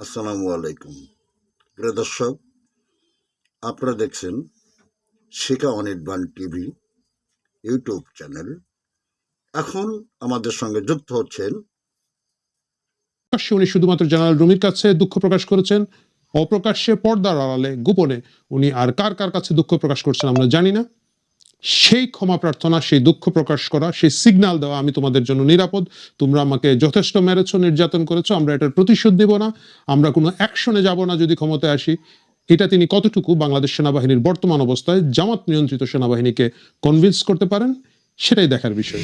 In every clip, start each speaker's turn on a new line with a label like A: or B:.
A: আসসালামু আলাইকুম। প্রিয় দর্শক, আপনারা দেখছেন Shikha Anirban TV YouTube channel. এখন আমাদের সঙ্গে যুক্ত হচ্ছেন
B: উনি শুধুমাত্র জেনারেল রুমির কাছে দুঃখ প্রকাশ করেছেন। অপ্রকাশ্যে পর্দার আড়ালে গোপনে উনি আর কার কার কাছে দুঃখ প্রকাশ করছেন আমরা জানি না। সেই ক্ষমা প্রার্থনা, সেই দুঃখ প্রকাশ করা, সেই সিগন্যাল দেওয়া আমি তোমাদের জন্য নিরাপদ। তোমরা আমাকে যথেষ্ট মেরেছ, নির্যাতন করেছ, আমরা এটার প্রতিশোধ দেব না। আমরা কোনো অ্যাকশনে যাব না যদি ক্ষমতায় আসি। এটা তিনি কতটুকু বাংলাদেশ সেনাবাহিনীর বর্তমান অবস্থায় জামাত নিয়ন্ত্রিত সেনাবাহিনীকে কনভিন্স করতে পারেন, সেটাই দেখার বিষয়।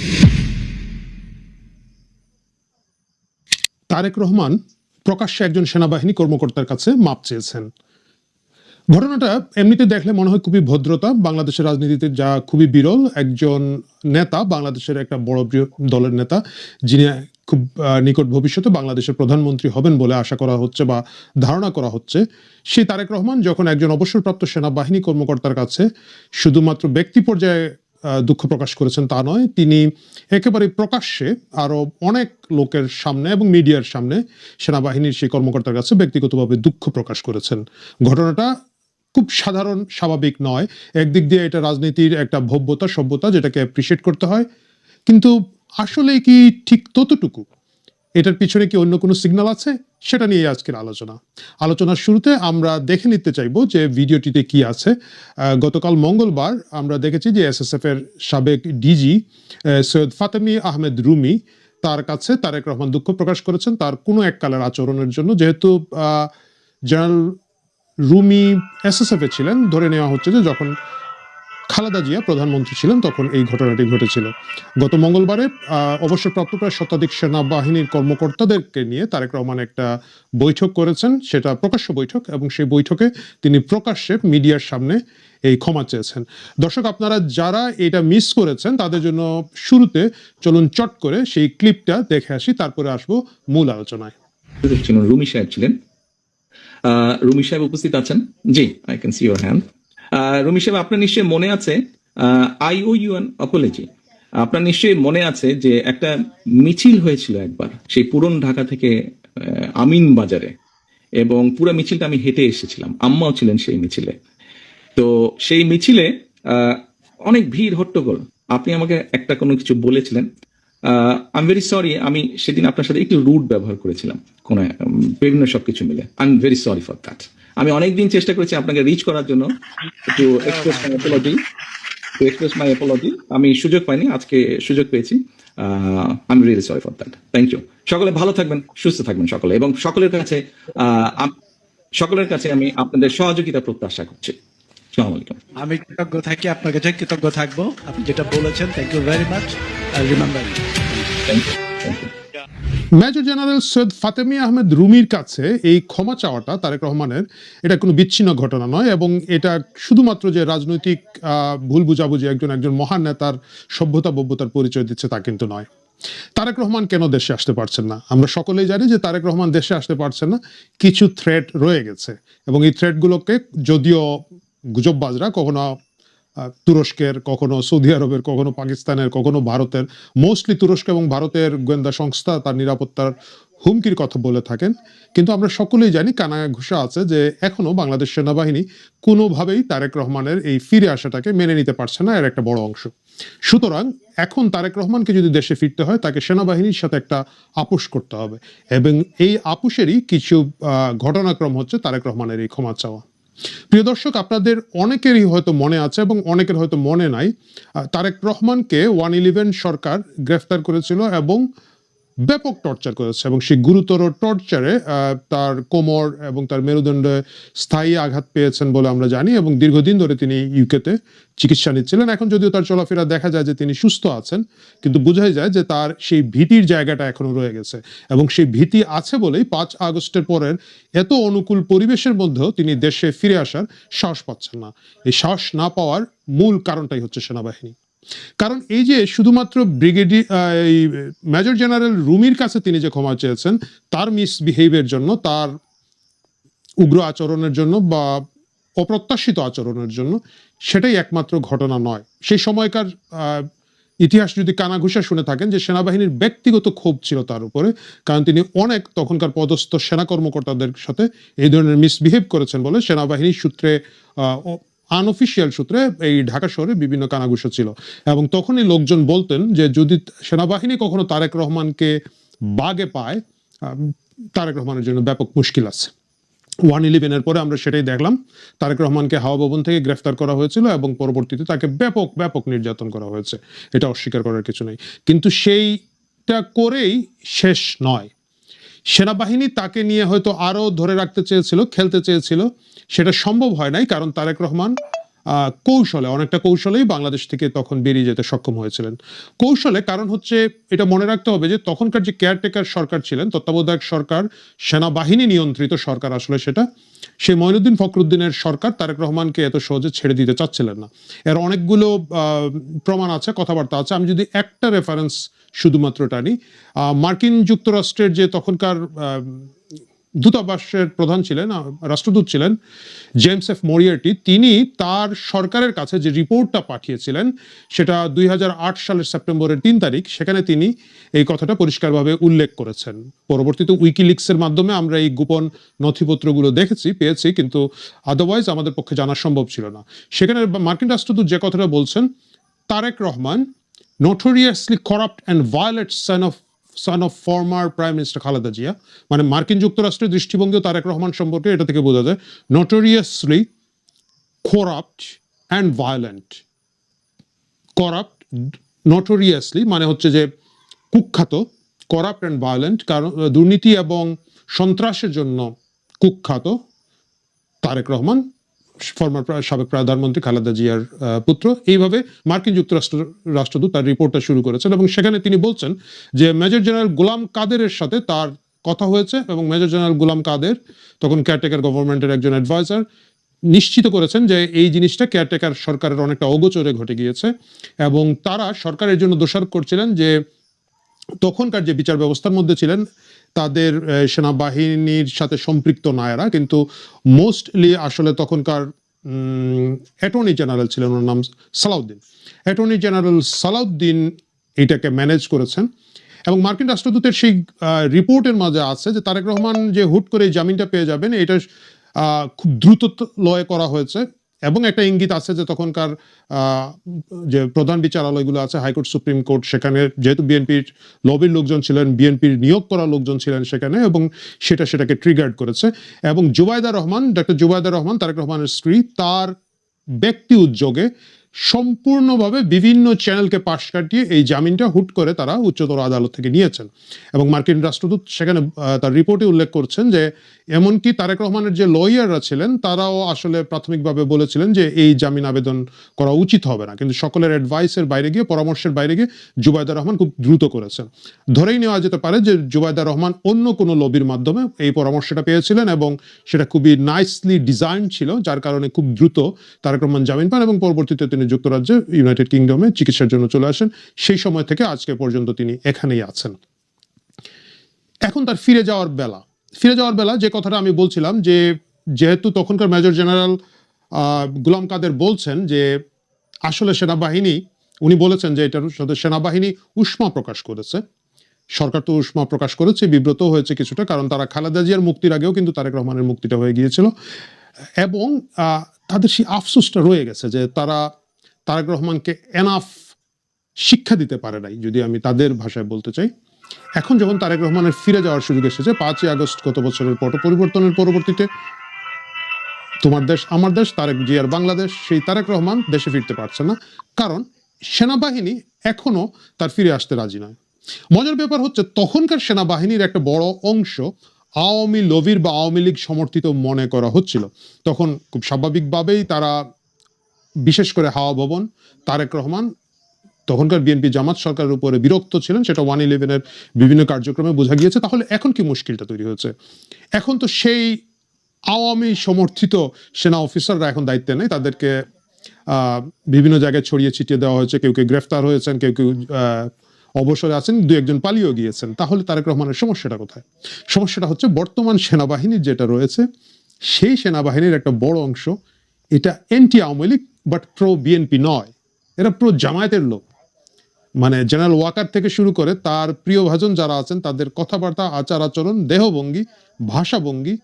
B: তারেক রহমান প্রকাশ্যে একজন সেনাবাহিনী কর্মকর্তার কাছে মাপ চেয়েছেন। ঘটনাটা এমনিতে দেখলে মনে হয় খুবই ভদ্রতা। বাংলাদেশের রাজনীতিতে যা খুবই বিরল, একজন নেতা, বাংলাদেশের একটা বড় প্রিয় দলের নেতা, যিনি খুব নিকট ভবিষ্যতে বাংলাদেশের প্রধানমন্ত্রী হবেন বলে আশা করা হচ্ছে বা ধারণা করা হচ্ছে। সেই তারেক রহমান যখন একজন অবসরপ্রাপ্ত সেনাবাহিনী কর্মকর্তার কাছে শুধুমাত্র ব্যক্তি পর্যায়ে দুঃখ প্রকাশ করেছেন তা নয়, তিনি একেবারে প্রকাশ্যে আরও অনেক লোকের সামনে এবং মিডিয়ার সামনে সেনাবাহিনীর সেই কর্মকর্তার কাছে ব্যক্তিগতভাবে দুঃখ প্রকাশ করেছেন। ঘটনাটা খুব সাধারণ, স্বাভাবিক নয়। একদিক দিয়ে এটা রাজনীতির একটা ভব্যতা, সভ্যতা যেটাকে অ্যাপ্রিসিয়েট করতে হয়। কিন্তু আসলে কি ঠিক ততটুকু? এটার পিছনে কি অন্য কোনো সিগন্যাল আছে? সেটা নিয়ে আজকের আলোচনা। আলোচনার শুরুতে আমরা দেখে নিতে চাইব যে ভিডিওটিতে কি আছে। গতকাল মঙ্গলবার আমরা দেখেছি যে এসএসএফ এর সাবেক ডিজি সৈয়দ ফাতেমি আহমেদ রুমি তার কাছে তারেক রহমান দুঃখ প্রকাশ করেছেন তার কোনো এক কালের আচরণের জন্য। যেহেতু জেনারেল রুমি এসএসএফ ছিলেন। ধরে নেওয়া হচ্ছে যে যখন খালেদা জিয়া প্রধানমন্ত্রী ছিলেন তখন এই ঘটনাটি ঘটেছিল। গত মঙ্গলবারে আহ, অবসরপ্রাপ্ত প্রায় শতাধিক সেনাবাহিনীর কর্মকর্তাদেরকে নিয়ে তারেক রহমান একটা বৈঠক করেছেন। সেটা প্রকাশ্য বৈঠক এবং সেই বৈঠকে তিনি প্রকাশ্যে মিডিয়ার সামনে এই ক্ষমা চেয়েছেন। দর্শক আপনারা যারা এটা মিস করেছেন তাদের জন্য শুরুতে চলুন চট করে সেই ক্লিপটা দেখে আসি তারপরে আসব মূল আলোচনায়।
C: রুমি সাহেব ছিলেন। রুমি সাহেব উপস্থিত আছেন? জি I can see your hand Rumi সাহেব, আপনার নিশ্চয়ই মনে আছে I owe you an apology আপনার নিশ্চয়ই মনে আছে যে একটা মিছিল হয়েছিল একবার, সেই পুরন ঢাকা থেকে আমিন বাজারে, এবং পুরো মিছিলটা আমি হেঁটে এসেছিলাম। আম্মাও ছিলেন সেই মিছিলে। তো সেই মিছিলে অনেক ভিড় হট্টগোল। আপনি আমাকে একটা কোনো কিছু বলেছিলেন আই ভেরি সরি আমি সেদিন আপনার সাথে একটু রুট ব্যবহার করেছিলাম, কোন বিভিন্ন সবকিছু মিলে। I am very sorry for that আমি অনেকদিন চেষ্টা করেছি আপনাকে রিচ করার জন্য, একটু express my apology to express my apology আমি সুযোগ পাইনি, আজকে সুযোগ পেয়েছি। I am really sorry for that thank you সকলে ভালো থাকবেন, সুস্থ থাকবেন সকলে। এবং সকলের কাছে সকলের কাছে আমি আপনাদের সহযোগিতা প্রত্যাশা করছি।
D: আমি কৃতজ্ঞ থাকি আপনার কাছে কৃতজ্ঞ থাকব। আপনি যেটা বলেছেন thank you very much I remember
B: major general Syed Fatemi Ahmed রুমির কাছে এই ক্ষমা চাওয়াটা তারেক রহমানের এটা কোনো বিচ্ছিন্ন ঘটনা নয় এবং এটা শুধুমাত্র যে রাজনৈতিক আহ, ভুল বুঝাবুঝি একজন একজন মহান নেতার সভ্যতা বভ্যতার পরিচয় দিচ্ছে তা কিন্তু নয়। তারেক রহমান কেন দেশে আসতে পারছেন না? আমরা সকলেই জানি যে তারেক রহমান দেশে আসতে পারছেন না কিছু থ্রেট রয়ে গেছে এবং এই থ্রেটগুলোকে যদিও গুজববাজরা, কখনো তুরস্কের, কখনো সৌদি আরবের, কখনো পাকিস্তানের, কখনো ভারতের মোস্টলি তুরস্ক এবং ভারতের গোয়েন্দা সংস্থা তার নিরাপত্তার হুমকির কথা বলে থাকেন। কিন্তু আমরা সকলেই জানি কানা ঘুষা আছে যে এখনও বাংলাদেশ সেনাবাহিনী কোনোভাবেই তারেক রহমানের এই ফিরে আসাটাকে মেনে নিতে পারছে না, এর একটা বড় অংশ। সুতরাং এখন তারেক রহমানকে যদি দেশে ফিরতে হয়, তাকে সেনাবাহিনীর সাথে একটা আপোষ করতে হবে। এবং এই আপোষেরই কিছু ঘটনাক্রম হচ্ছে তারেক রহমানের এই ক্ষমা চাওয়া। প্রিয় দর্শক, আপনাদের অনেকেরই হয়তো মনে আছে এবং অনেকের হয়তো মনে নাই তারেক রহমানকে ওয়ান ইলেভেন সরকার গ্রেফতার করেছিল এবং ব্যাপক টর্চার করেছে এবং সেই গুরুতর টর্চারে তার কোমর এবং তার মেরুদণ্ডে স্থায়ী আঘাত পেয়েছেন বলে আমরা জানি এবং দীর্ঘদিন ধরে তিনি ইউকেতে চিকিৎসা নিচ্ছিলেন। এখন যদিও তার চলাফেরা দেখা যায় যে তিনি সুস্থ আছেন, কিন্তু বোঝাই যায় যে তার সেই ভীতির জায়গাটা এখনও রয়ে গেছে এবং সেই ভীতি আছে বলেই পাঁচ আগস্টের পরের এত অনুকূল পরিবেশের মধ্যেও তিনি দেশে ফিরে আসার সাহস পাচ্ছেন না। এই সাহস না পাওয়ার মূল কারণটাই হচ্ছে সেনাবাহিনী। কারণ এই যে শুধুমাত্র ব্রিগেডি এই মেজর জেনারেল রুমির কাছে তিনি যে ক্ষমা চেয়েছেন, তার মিসবিহেভের জন্য, তার উগ্র আচরণের জন্য বা অপ্রত্যাশিত আচরণের জন্য সেটাই একমাত্র ঘটনা নয়। সেই সময়কার ইতিহাস যদি কানাঘুষা শুনে থাকেন যে সেনাবাহিনীর ব্যক্তিগত ক্ষোভ ছিল তার উপরে, কারণ তিনি অনেক তখনকার পদস্থ সেনা কর্মকর্তাদের সাথে এই ধরনের মিসবিহেভ করেছেন বলে সেনাবাহিনীর সূত্রে আনঅফিসিয়াল সূত্রে এই ঢাকা শহরে বিভিন্ন কানাঘুষা ছিল। এবং তখনই লোকজন বলতেন যে, যদি সেনাবাহিনী কখনো তারেক রহমানকে বাগে পায় তারেক রহমানের জন্য ব্যাপক মুশকিল আছে। ওয়ান ইলেভেনের পরে আমরা সেটাই দেখলাম, তারেক রহমানকে হাওয়া ভবন থেকে গ্রেফতার করা হয়েছিল এবং পরবর্তীতে তাকে ব্যাপক ব্যাপক নির্যাতন করা হয়েছে। এটা অস্বীকার করার কিছু নেই। কিন্তু সেইটা করেই শেষ নয়। সেনাবাহিনী তাকে নিয়ে হয়তো আরও ধরে রাখতে চেয়েছিল, খেলতে চেয়েছিল। সেটা সম্ভব হয় নাই, কারণ তারেক রহমান কৌশলে, অনেকটা কৌশলেই বাংলাদেশ থেকে তখন বেরিয়ে যেতে সক্ষম হয়েছিলেন। কৌশলে কারণ হচ্ছে, এটা মনে রাখতে হবে যে তখনকার যে কেয়ারটেকার সরকার ছিলেন, তত্ত্বাবধায়ক সরকার, সেনাবাহিনী নিয়ন্ত্রিত সরকার আসলে সেটা, সেই মঈনুদ্দিন ফখরুদ্দিনের সরকার তারেক রহমানকে এত সহজে ছেড়ে দিতে চাচ্ছিলেন না। এর অনেকগুলো প্রমাণ আছে, কথাবার্তা আছে। আমি যদি একটা রেফারেন্স শুধুমাত্র টানি মার্কিন যুক্তরাষ্ট্রের যে তখনকার দূতাবাসের প্রধান ছিলেন রাষ্ট্রদূত ছিলেন জেমস এফ মরিয়ার্টি। তিনি তার সরকারের কাছে যে রিপোর্টটা পাঠিয়েছিলেন, সেটা দুই হাজার আট সালের সেপ্টেম্বরের তিন তারিখ, সেখানে তিনি এই কথাটা পরিষ্কারভাবে উল্লেখ করেছেন। পরবর্তীতে উইকিলিক্সের মাধ্যমে আমরা এই গোপন নথিপত্রগুলো দেখেছি, পেয়েছি, কিন্তু আদারওয়াইজ আমাদের পক্ষে জানা সম্ভব ছিল না। সেখানে মার্কিন রাষ্ট্রদূত যে কথাটা বলছেন, Tarek Rahman, notoriously corrupt and violent son of son of former prime minister Khaleda Zia মানে মার্কিন যুক্তরাষ্ট্রের দৃষ্টিভঙ্গি তারেক রহমান সম্পর্কে এটা থেকে বোঝা যায়, notoriously corrupt and violent. Corrupt notoriously মানে হচ্ছে যে কুখ্যাত করাপ্ট অ্যান্ড ভায়োলেন্ট কারণ, দুর্নীতি এবং সন্ত্রাসের জন্য কুখ্যাত তারেক রহমান ফর্মার সাবেক প্রধানমন্ত্রী খালেদা জিয়ার পুত্র। এইভাবে মার্কিন যুক্তরাষ্ট্র, রাষ্ট্রদূত তার রিপোর্টটা শুরু করেছেন এবং সেখানে তিনি বলছেন যে মেজর জেনারেল গোলাম কাদেরের সাথে তার কথা হয়েছে এবং মেজর জেনারেল গোলাম কাদের তখন কেয়ারটেকার গভর্নমেন্টের একজন অ্যাডভাইজার, নিশ্চিত করেছেন যে এই জিনিসটা কেয়ারটেকার সরকারের অনেকটা অগোচরে ঘটে গিয়েছে এবং তারা সরকারের জন্য দোষারোপ করছিলেন যে তখনকার যে বিচার ব্যবস্থার মধ্যে ছিলেন, তাদের সেনাবাহিনীর সাথে সম্পৃক্ত নায়রা, কিন্তু মোস্টলি আসলে তখনকার অ্যাটর্নি জেনারেল ছিলেন, ওনার নাম সালাউদ্দিন। অ্যাটর্নি জেনারেল সালাউদ্দিন এটাকে ম্যানেজ করেছেন এবং মার্কিন রাষ্ট্রদূতের সেই রিপোর্টের মাঝে আছে যে তারেক রহমান যে হুট করে জামিনটা পেয়ে যাবেন, এটা খুব দ্রুত লয় করা হয়েছে। এবং একটা ইঙ্গিত আছে যে তখনকার যে প্রধান বিচারালয়গুলো আছে, হাইকোর্ট, সুপ্রিম কোর্ট, সেখানে যেহেতু বিএনপির লবির লোকজন ছিলেন, বিএনপির নিয়োগ করা লোকজন ছিলেন সেখানে এবং সেটা সেটাকে ট্রিগার্ড করেছে এবং জুবাইদা রহমান ডক্টর জুবাইদা রহমান, তারেক রহমানের স্ত্রী, তার ব্যক্তি উদ্যোগে সম্পূর্ণভাবে বিভিন্ন চ্যানেলকে পাশ কাটিয়ে এই জামিনটা হুট করে তারা উচ্চতর আদালত থেকে নিয়েছেন। এবং মার্কিন রাষ্ট্রদূত সেখানে তার রিপোর্টে উল্লেখ করছেন যে, এমনকি তারেক রহমানের যে লয়াররা ছিলেন, তারাও আসলে প্রাথমিকভাবে বলেছিলেন যে, এই জামিন আবেদন করা উচিত হবে না। কিন্তু সকলের অ্যাডভাইসের বাইরে গিয়ে, পরামর্শের বাইরে গিয়ে জুবাইদা রহমান খুব দ্রুত করেছেন। ধরেই নেওয়া যেতে পারে যে, জুবাইদা রহমান অন্য কোনো লবির মাধ্যমে এই পরামর্শটা পেয়েছিলেন এবং সেটা খুবই নাইসলি ডিজাইন ছিল, যার কারণে খুব দ্রুত তারেক রহমান জামিন পান এবং পরবর্তীতে তিনি যুক্তরাজ্যে ইউনাইটেড কিংডমে চিকিৎসার জন্য চলে আসেন। সেই সময় থেকে আজকে পর্যন্ত তিনি এখানেই আছেন। এখন তার ফিরে যাওয়ার বেলা। ফিরে যাওয়ার বেলা যে কথাটা আমি বলছিলাম যে, যেহেতু তখনকার মেজর জেনারেল গুলাম কাদের বলছেন যে, আসলে সেনাবাহিনী, উনি বলেছেন যে এটার সাথে সেনাবাহিনী উষ্মা প্রকাশ করেছে। সরকার তো উষ্মা প্রকাশ করেছে, বিব্রত হয়েছে কিছুটা, কারণ তারা খালেদা জিয়ার মুক্তির আগেও কিন্তু তারেক রহমানের মুক্তিটা হয়ে গিয়েছিল। এবং তাদের সেই আফসোসটা রয়ে গেছে যে তারা তারেক রহমানকে এনাফ শিক্ষা দিতে পারে নাই, যদি আমি তাদের ভাষায় বলতে চাই। এখন যখন তারেক রহমানের ফিরে যাওয়ার সুযোগ এসেছে, পাঁচই আগস্ট গত বছরের পট পরিবর্তনের পরবর্তীতে, তোমার দেশ, আমার দেশ, তারেক জিয়ার বাংলাদেশ, সেই তারেক রহমান দেশে ফিরতে পারছে না। কারণ সেনাবাহিনী এখনও তার ফিরে আসতে রাজি নয়। মজার ব্যাপার হচ্ছে, তখনকার সেনাবাহিনীর একটা বড় অংশ আওয়ামী লবির বা আওয়ামী লীগ সমর্থিত মনে করা হচ্ছিল। তখন খুব স্বাভাবিকভাবেই তারা বিশেষ করে হাওয়া ভবন, তারেক রহমান, তখনকার বিএনপি জামাত সরকারের উপরে বিরক্ত ছিলেন, সেটা ওয়ান ইলেভেনের বিভিন্ন কার্যক্রমে বোঝা গিয়েছে। তাহলে এখন কি মুশকিলটা তৈরি হয়েছে? এখন তো সেই আওয়ামী সমর্থিত সেনা অফিসাররা এখন দায়িত্বে নেই, তাদেরকে বিভিন্ন জায়গায় ছড়িয়ে ছিটিয়ে দেওয়া হয়েছে, কেউ কেউ গ্রেফতার হয়েছেন, কেউ কেউ অবসরে আছেন, দু একজন পালিয়েও গিয়েছেন। তাহলে তারেক রহমানের সমস্যাটা কোথায়? সমস্যাটা হচ্ছে বর্তমান সেনাবাহিনীর যেটা রয়েছে, সেই সেনাবাহিনীর একটা বড় অংশ এটা anti Awami League but pro BNP নয়। এরা প্রো জামায়াতের লোক। মানে জেনারেল ওয়াকার থেকে শুরু করে তার প্রিয় ভাজন যারা আছেন, তাদের কথাবার্তা, আচার আচরণ, দেহভঙ্গি, ভাষাভঙ্গি,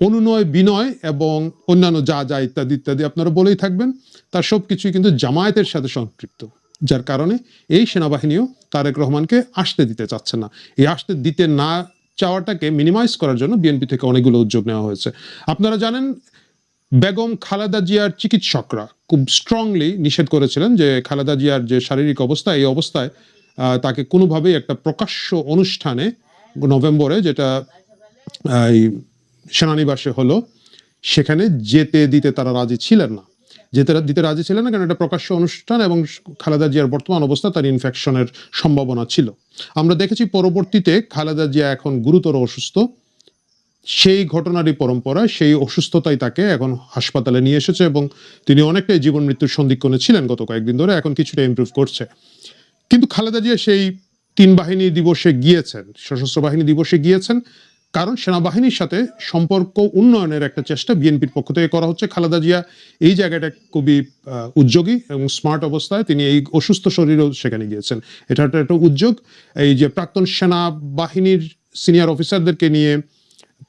B: অনুনয়, বিনয় এবং অন্যান্য যা যা ইত্যাদি ইত্যাদি আপনারা বলেই থাকবেন, তার সব কিছুই কিন্তু জামায়াতের সাথে সম্পৃক্ত যার কারণে এই সেনাবাহিনীও তারেক রহমানকে আসতে দিতে চাচ্ছে না। এই আসতে দিতে না চাওয়াটাকে মিনিমাইজ করার জন্য বিএনপি থেকে অনেকগুলো উদ্যোগ নেওয়া হয়েছে। আপনারা জানেন বেগম খালেদা জিয়ার চিকিৎসকরা খুব স্ট্রংলি নিষেধ করেছিলেন যে খালেদা জিয়ার যে শারীরিক অবস্থা, এই অবস্থায় তাকে কোনোভাবেই একটা প্রকাশ্য অনুষ্ঠানে নভেম্বরে যেটা এই সেনানিবাসে হলো, সেখানে যেতে দিতে তারা রাজি ছিলেন না। যেতে দিতে রাজি ছিলেন না কারণ এটা প্রকাশ্য অনুষ্ঠান এবং খালেদা জিয়ার বর্তমান অবস্থা তার ইনফেকশনের সম্ভাবনা ছিল। আমরা দেখেছি পরবর্তীতে খালেদা জিয়া এখন গুরুতর অসুস্থ। সেই ঘটনারই পরম্পরায় সেই অসুস্থতাই তাকে এখন হাসপাতালে নিয়ে এসেছে এবং তিনি অনেকটাই জীবন মৃত্যুর সন্ধিক্ষণে ছিলেন গত কয়েকদিন ধরে, এখন কিছুটা ইমপ্রুভ করছে। কিন্তু খালেদা জিয়া সেই তিন বাহিনী দিবসে গিয়েছেন, সশস্ত্র বাহিনী দিবসে গিয়েছেন। কারণ সেনাবাহিনীর সাথে সম্পর্ক উন্নয়নের একটা চেষ্টা বিএনপির পক্ষ থেকে করা হচ্ছে। খালেদা জিয়া এই জায়গাটা খুবই উদ্যোগী এবং স্মার্ট অবস্থায় তিনি এই অসুস্থ শরীরেও সেখানে গিয়েছেন। এটা একটা উদ্যোগ। এই যে প্রাক্তন সেনাবাহিনীর সিনিয়র অফিসারদেরকে নিয়ে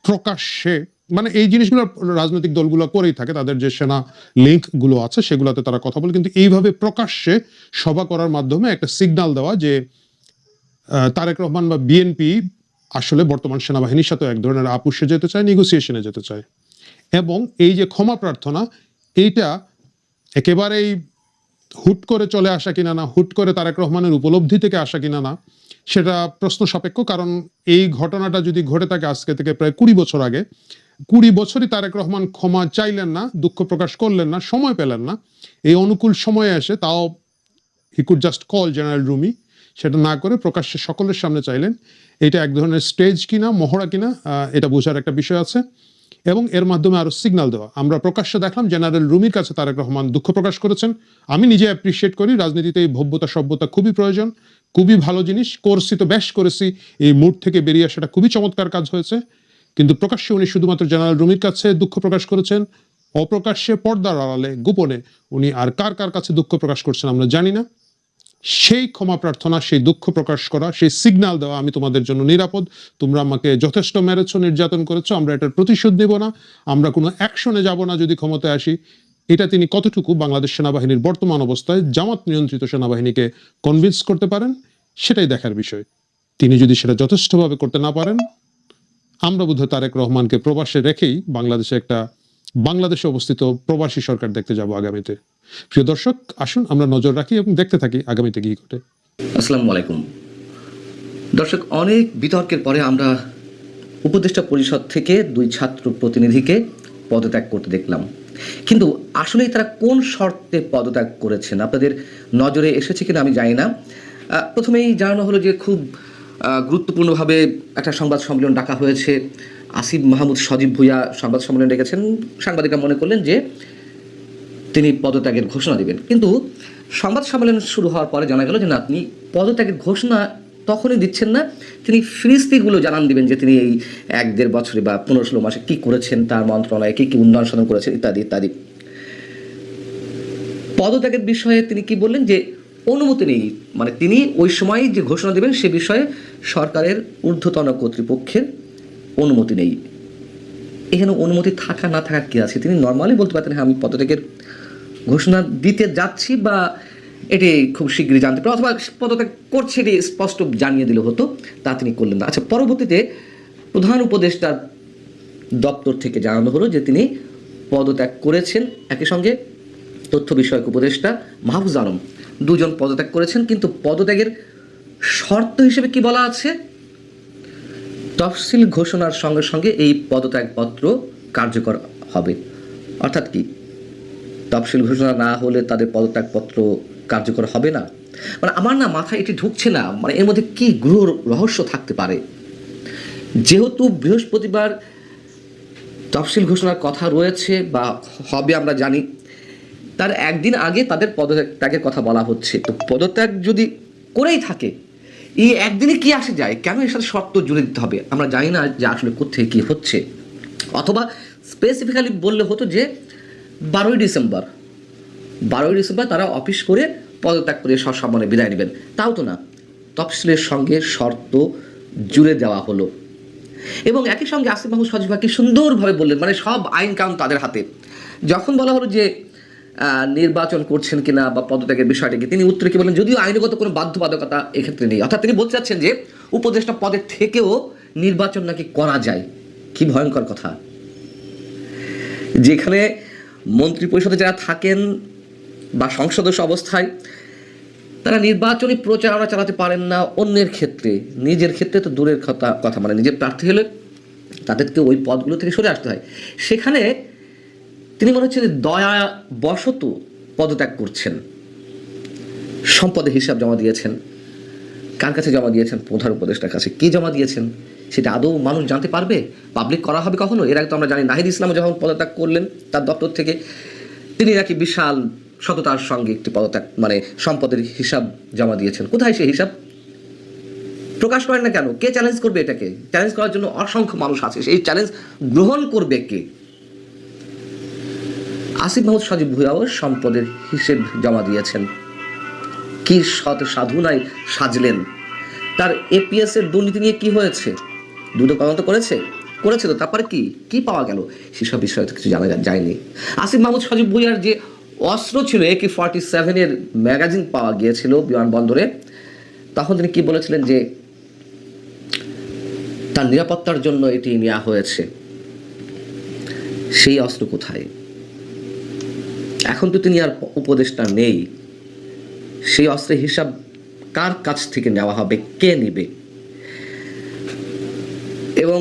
B: প্রকাশ্যে মানে এই জিনিসগুলো রাজনৈতিক দলগুলো করেই থাকে, তাদের যে সেনা লিঙ্কগুলো আছে সেগুলোতে তারা কথা বলে, কিন্তু এইভাবে প্রকাশ্যে সভা করার মাধ্যমে একটা সিগন্যাল দেওয়া যে তারেক রহমান বা বিএনপি আসলে বর্তমান সেনাবাহিনীর সাথে এক ধরনের আপুষে যেতে চায় নেগোসিয়েশনে যেতে চায়। এবং এই যে ক্ষমা প্রার্থনা, এইটা একেবারেই হুট করে চলে আসা কিনা না, হুট করে তারেক রহমানের উপলব্ধি থেকে আসা কিনা না, সেটা প্রশ্ন সাপেক্ষ। কারণ এই ঘটনাটা যদি ঘটে থাকে আজকে থেকে প্রায় কুড়ি বছর আগে, কুড়ি বছরই তারেক রহমান ক্ষমা চাইলেন না, দুঃখ প্রকাশ করলেন না, সময় পেলেন না। এই অনুকূল সময়ে এসে তাও he could just call general Rumi সেটা না করে প্রকাশ্যে সকলের সামনে চাইলেন। এটা এক ধরনের স্টেজ কিনা, মহড়া কিনা এটা বোঝার একটা বিষয় আছে। এবং এর মাধ্যমে আরও সিগন্যাল দেওয়া। আমরা প্রকাশ্যে দেখলাম জেনারেল রুমির কাছে তারেক রহমান দুঃখ প্রকাশ করেছেন। আমি নিজে অ্যাপ্রিসিয়েট করি, রাজনীতিতে এই ভব্যতা, সভ্যতা খুবই প্রয়োজন। খুবই ভালো জিনিস করছি তো বেশ করেছি, এই মুড থেকে বেরিয়ে আসাটা খুবই চমৎকার কাজ হয়েছে। কিন্তু প্রকাশ্যে উনি শুধুমাত্র জেনারেল রুমির কাছে দুঃখ প্রকাশ করেছেন, অপ্রকাশ্যে পর্দার আড়ালে, গোপনে উনি আর কার কার কাছে দুঃখ প্রকাশ করছেন আমরা জানি না। সেই ক্ষমা প্রার্থনা, সেই দুঃখ প্রকাশ করা, সেই সিগনাল দেওয়া আমি তোমাদের জন্য নিরাপদ। তোমরা আমাকে যথেষ্ট মেরেছ, নির্যাতন করেছ, আমরা এটার প্রতিশোধ নেব না। আমরা কোনো অ্যাকশনে যাব না যদি ক্ষমতায় আসি। এটা তিনি কতটুকু বাংলাদেশ সেনাবাহিনীর বর্তমান অবস্থায় জামাত নিয়ন্ত্রিত সেনাবাহিনীকে কনভিন্স করতে পারেন, সেটাই দেখার বিষয়। তিনি যদি সেটা যথেষ্টভাবে করতে না পারেন, আমরা বোধহয় তারেক রহমানকে প্রবাসে রেখেই বাংলাদেশে একটা বাংলাদেশে অবস্থিত প্রবাসী সরকার দেখতে যাব আগামীতে। প্রিয় দর্শক, আসুন আমরা নজর রাখি এবং দেখতে থাকি আগামীতে কি ঘটে।
E: আসসালামু আলাইকুম। দর্শক, অনেক বিতর্কের পরে আমরা উপদেষ্টা পরিষদ থেকে দুই ছাত্র প্রতিনিধিকে পদত্যাগ করতে দেখলাম। কিন্তু আসলেই তারা কোন শর্তে পদত্যাগ করেছেন? আপনাদের নজরে এসেছে কিনা আমি জানি না। প্রথমেই জানানো হলো যে খুব গুরুত্বপূর্ণভাবে একটা সংবাদ সম্মেলন ডাকা হয়েছে। আসিফ মাহমুদ সজীব ভুইয়া সংবাদ সম্মেলন ডেকেছেন। সাংবাদিকরা মনে করলেন যে তিনি পদত্যাগের ঘোষণা দিবেন। কিন্তু সংবাদ সম্মেলন শুরু হওয়ার পরে জানা গেল যে, না, তিনি পদত্যাগের ঘোষণা তখনই দিচ্ছেন না। তিনি ফিরিস্তিগুলো জানান দিবেন যে, তিনি এই এক দেড় বছরে বা পনেরো ষোলো মাসে কী করেছেন, তার মন্ত্রণালয়ে কী কী উন্নয়ন সাধন করেছেন, ইত্যাদি ইত্যাদি। পদত্যাগের বিষয়ে তিনি কি বললেন যে, অনুমতি নেই। মানে তিনি ওই সময় যে ঘোষণা দেবেন, সে বিষয়ে সরকারের ঊর্ধ্বতন কর্তৃপক্ষের অনুমতি নেই। এখানে অনুমতি থাকা, না থাকা কি আছে? তিনি নর্মালি বলতে পারতেন হ্যাঁ আমি পদত্যাগের ঘোষণা দিতে যাচ্ছি বা এটি খুব শীঘ্রই জানতে পারে অথবা পদত্যাগ করছে এটি স্পষ্ট জানিয়ে দিলে হতো, তা তিনি করলেন না। আচ্ছা পরবর্তীতে প্রধান উপদেষ্টার দপ্তর থেকে জানানো হলো যে তিনি পদত্যাগ করেছেন। একই সঙ্গে তথ্য বিষয়ক উপদেষ্টা মাহফুজ আলম দুজন পদত্যাগ করেছেন, কিন্তু পদত্যাগের শর্ত হিসেবে কি বলা আছে? তফসিল ঘোষণার সঙ্গে সঙ্গে এই পদত্যাগপত্র কার্যকর হবে। অর্থাৎ কি? তফসিল ঘোষণা না হলে তাদের পদত্যাগপত্র কার্যকর হবে না। মানে আমার না মাথায় এটি ঢুকছে না মানে এর মধ্যে কি গ্রহ রহস্য থাকতে পারে? যেহেতু বৃহস্পতিবার তফসিল ঘোষণার কথা রয়েছে বা হবে আমরা জানি, তার একদিন আগে তাদের পদত্যাগের কথা বলা হচ্ছে। তো পদত্যাগ যদি করেই থাকে, এই একদিনে কি আসে যায়? কেন এর সাথে শর্ত জুড়ে দিতে হবে? আমরা জানি না যে আসলে কোথেকে কি হচ্ছে। অথবা স্পেসিফিক্যালি বললে হতো যে বারোই ডিসেম্বর। বারোই ডিসেম্বর তারা অফিস করে পদত্যাগ করে সসম্মানে বিদায় নেবেন। তাও তো না, তফসিলের সঙ্গে শর্ত জুড়ে দেওয়া হলো। এবং একই সঙ্গে আসিফ মাহমুদ সজিব ভাইকে সুন্দরভাবে বললেন মানে সব আইন কানুন তাদের হাতে। যখন বলা হলো যে নির্বাচন করছেন কিনা বা পদত্যাগের বিষয়টাকে তিনি উত্তরে কি বলেন যদিও আইনগত কোনো বাধ্যবাধকতা এক্ষেত্রে নেই। অর্থাৎ তিনি বলতে চাচ্ছেন যে, উপদেষ্টা পদের থেকেও নির্বাচন নাকি করা যায়? কি ভয়ঙ্কর কথা। যেখানে মন্ত্রী পরিষদে যারা থাকেন বা সংসদস্য অবস্থায়, তারা নির্বাচনী প্রচারণা চালাতে পারেন না অন্যের ক্ষেত্রে। নিজের ক্ষেত্রে তো দূরের কথা কথা মানে নিজের প্রার্থী হলে তাদেরকে ওই পদগুলো থেকে সরে আসতে হয়। সেখানে তিনি মনে হচ্ছে দয়া বশত পদত্যাগ করছেন। সম্পদের হিসাব জমা দিয়েছেন। কার কাছে জমা দিয়েছেন? প্রধান উপদেষ্টার কাছে। কি জমা দিয়েছেন? সেটা আদৌ মানুষ জানতে পারবে? পাবলিক করা হবে কখনো? এর আগে তো আমরা জানি নাহিদ ইসলাম যখন পদত্যাগ করলেন, তার দপ্তর থেকে তিনি নাকি বিশাল সততার সঙ্গে একটি পদত্যাগ মানে সম্পদের হিসাব জমা দিয়েছেন। কোথায় সেই হিসাব? প্রকাশ করেন না কেন? কে চ্যালেঞ্জ করবে এটাকে? চ্যালেঞ্জ করার জন্য অসংখ্য মানুষ আছে। সেই চ্যালেঞ্জ গ্রহণ করবে কে? আসিফ মাহমুদ সজীব ভুয়াও সম্পদের হিসেব জমা দিয়েছেন। কি সৎ সাধুনায় সাজলেন। তার এপিএস এর দুর্নীতি নিয়ে কি হয়েছে? দ্রুত তদন্ত করেছে? করেছে তো, তারপরে কি? কি পাওয়া গেল? সেসব বিষয়ে তো কিছু জানা যায়নি। আসিফ মাহমুদ, সজীব ভুইয়ার যে অস্ত্র ছিল, একে ফর্টি সেভেনের ম্যাগাজিন পাওয়া গিয়েছিল বিমানবন্দরে তখন তিনি কি বলেছিলেন যে, তার নিরাপত্তার জন্য এটি নেওয়া হয়েছে। সেই অস্ত্র কোথায়? এখন তো তিনি আর উপদেষ্টা নেই। সেই অস্ত্রের হিসাব কার কাছ থেকে নেওয়া হবে? কে নেবে? এবং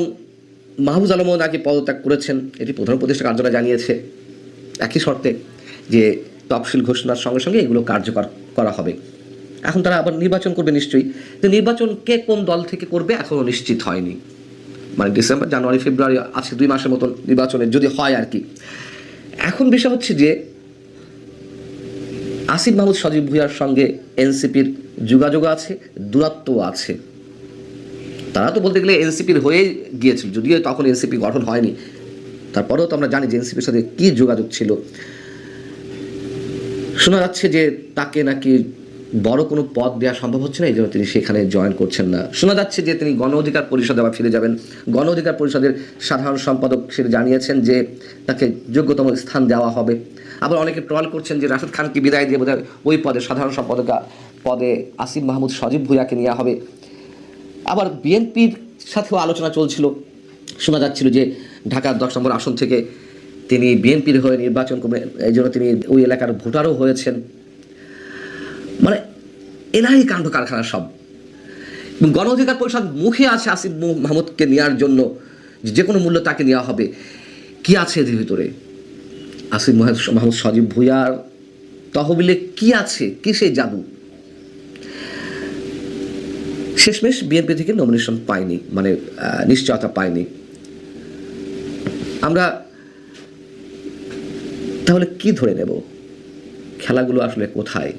E: মাহবুজ আলমও নাকি পদত্যাগ করেছেন, এটি প্রধান উপদেষ্টা কার্যালয় জানিয়েছে। একই শর্তে যে তফসিল ঘোষণার সঙ্গে সঙ্গে এগুলো কার্যকর করা হবে। এখন তারা আবার নির্বাচন করবে নিশ্চয়ই। তো নির্বাচন কে কোন দল থেকে করবে এখনও নিশ্চিত হয়নি। মানে ডিসেম্বর, জানুয়ারি, ফেব্রুয়ারি আছে দুই মাসের মতন নির্বাচনের যদি হয় আর কি। এখন বিষয় হচ্ছে যে আসিফ মাহমুদ সজীব ভুইয়ার সঙ্গে এনসিপির যোগাযোগ আছে দূরত্ব আছে। তারা তো বলতে গেলে এনসিপির হয়ে গিয়েছিল, যদিও তখন এনসিপি গঠন হয়নি। তারপরেও তো আমরা জানি যে এনসিপির সাথে কী যোগাযোগ ছিল। শোনা যাচ্ছে যে তাকে নাকি বড় কোনো পদ দেওয়া সম্ভব হচ্ছে না, এই জন্য তিনি সেখানে জয়েন করছেন না। শোনা যাচ্ছে যে তিনি গণ অধিকার পরিষদে আবার ফিরে যাবেন। গণ অধিকার পরিষদের সাধারণ সম্পাদক সেটা জানিয়েছেন যে তাকে যোগ্যতম স্থান দেওয়া হবে। আবার অনেকে ট্রল করছেন যে রাশেদ খানকে বিদায় দিয়ে বোধহয় ওই পদে সাধারণ সম্পাদক পদে আসিফ মাহমুদ সজীব ভুইয়াকে নেওয়া হবে। আবার বিএনপির সাথেও আলোচনা চলছিল। শোনা যাচ্ছিল যে ঢাকার দশ নম্বর আসন থেকে তিনি বিএনপির হয়ে নির্বাচন করবেন, এই জন্য তিনি ওই এলাকার ভোটারও হয়েছেন। মানে এলাহি কাণ্ড কারখানা সব। এবং গণ অধিকার পরিষদ মুখে আছে আসিফ মাহমুদকে নেওয়ার জন্য, যে কোনো মূল্য তাকে নেওয়া হবে। কি আছে এদের ভিতরে? আসিফ মাহমুদ সজীব ভুইয়ার তহবিলে কি আছে? কি সেই জাদু? শেষমেশ বিএনপি থেকে নমিনেশন পায়নি মানে নিশ্চয়তা পায়নি আমরা তাহলে কি ধরে নেব? খেলাগুলো আসলে কোথায়?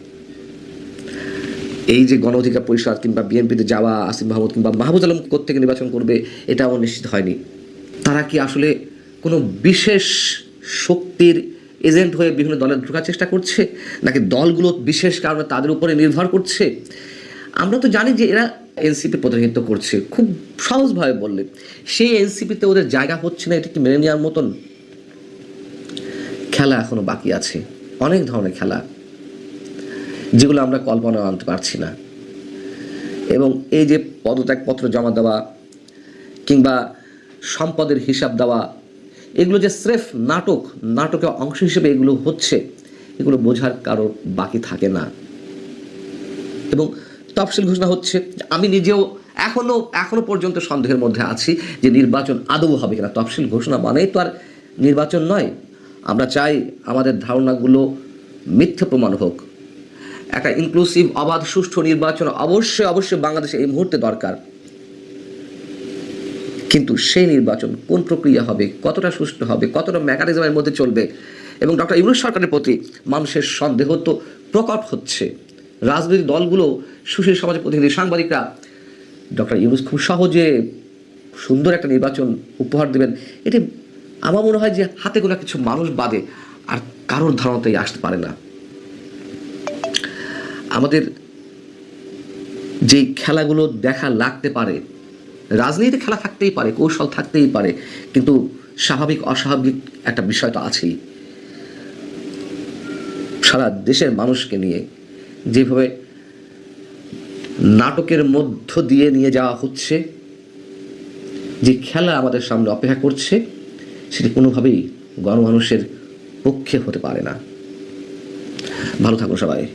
E: এই যে গণ অধিকার পরিষদ কিংবা বিএনপিতে যাওয়া, আসিফ মাহমুদ কিংবা মাহবুজ আলম থেকে নির্বাচন করবে, এটাও নিশ্চিত হয়নি। তারা কি আসলে কোনো বিশেষ শক্তির এজেন্ট হয়ে বিভিন্ন দলে ঢোকার চেষ্টা করছে? নাকি দলগুলো বিশেষ কারণে তাদের উপরে নির্ভর করছে? আমরা তো জানি যে এরা এনসিপি প্রতিনিধিত্ব করছে। খুব সহজভাবে বললে। সেই এনসিপিতে ওদের জায়গা হচ্ছে না, এটা কি মেনে নেওয়ার মতন? খেলা এখনও বাকি আছে। অনেক ধরনের খেলা যেগুলো আমরা কল্পনা আনতে পারছি না। এবং এই যে পদত্যাগপত্র জমা দেওয়া কিংবা সম্পদের হিসাব দেওয়া, এগুলো যে স্রেফ নাটক, নাটকের অংশ হিসেবে এগুলো হচ্ছে, এগুলো বোঝার কারোর বাকি থাকে না। এবং তফসিল ঘোষণা হচ্ছে, আমি নিজেও এখনও এখনও পর্যন্ত সন্দেহের মধ্যে আছি যে নির্বাচন আদৌ হবে কিনা। তফসিল ঘোষণা মানেই তো আর নির্বাচন নয়। আমরা চাই আমাদের ধারণাগুলো মিথ্যে প্রমাণ হোক। একটা ইনক্লুসিভ অবাধ, সুষ্ঠু নির্বাচন অবশ্যই অবশ্যই বাংলাদেশে এই মুহূর্তে দরকার। কিন্তু সেই নির্বাচন কোন প্রক্রিয়া হবে, কতটা সুষ্ঠু হবে, কতটা মেকানিজমের মধ্যে চলবে? এবং ডক্টর ইউনুস সরকারের প্রতি মানুষের সন্দেহ তো প্রকট হচ্ছে। রাজনৈতিক দলগুলো সুশীল সমাজের প্রতিনিধি সাংবাদিকরা ডক্টর ইউনুস খুব সহজে সুন্দর একটা নির্বাচন উপহার দেবেন। এটি আমার মনে হয় যে হাতে গোনা কিছু মানুষ বাদে আর কারোর ধারণাতেই আসতে পারে না। আমাদের যে খেলাগুলো দেখা লাগতে পারে, রাজনীতিতে খেলা থাকতেই পারে, কৌশল থাকতেই পারে, কিন্তু স্বাভাবিক অস্বাভাবিক একটা বিষয় তো আছেই। সারা দেশের মানুষকে নিয়ে যেভাবে নাটকের মধ্য দিয়ে নিয়ে যাওয়া হচ্ছে, যে খেলা আমাদের সামনে অপেক্ষা করছে, সেটি কোনোভাবেই গণমানুষের পক্ষে হতে পারে না। ভালো থাকুন সবাই।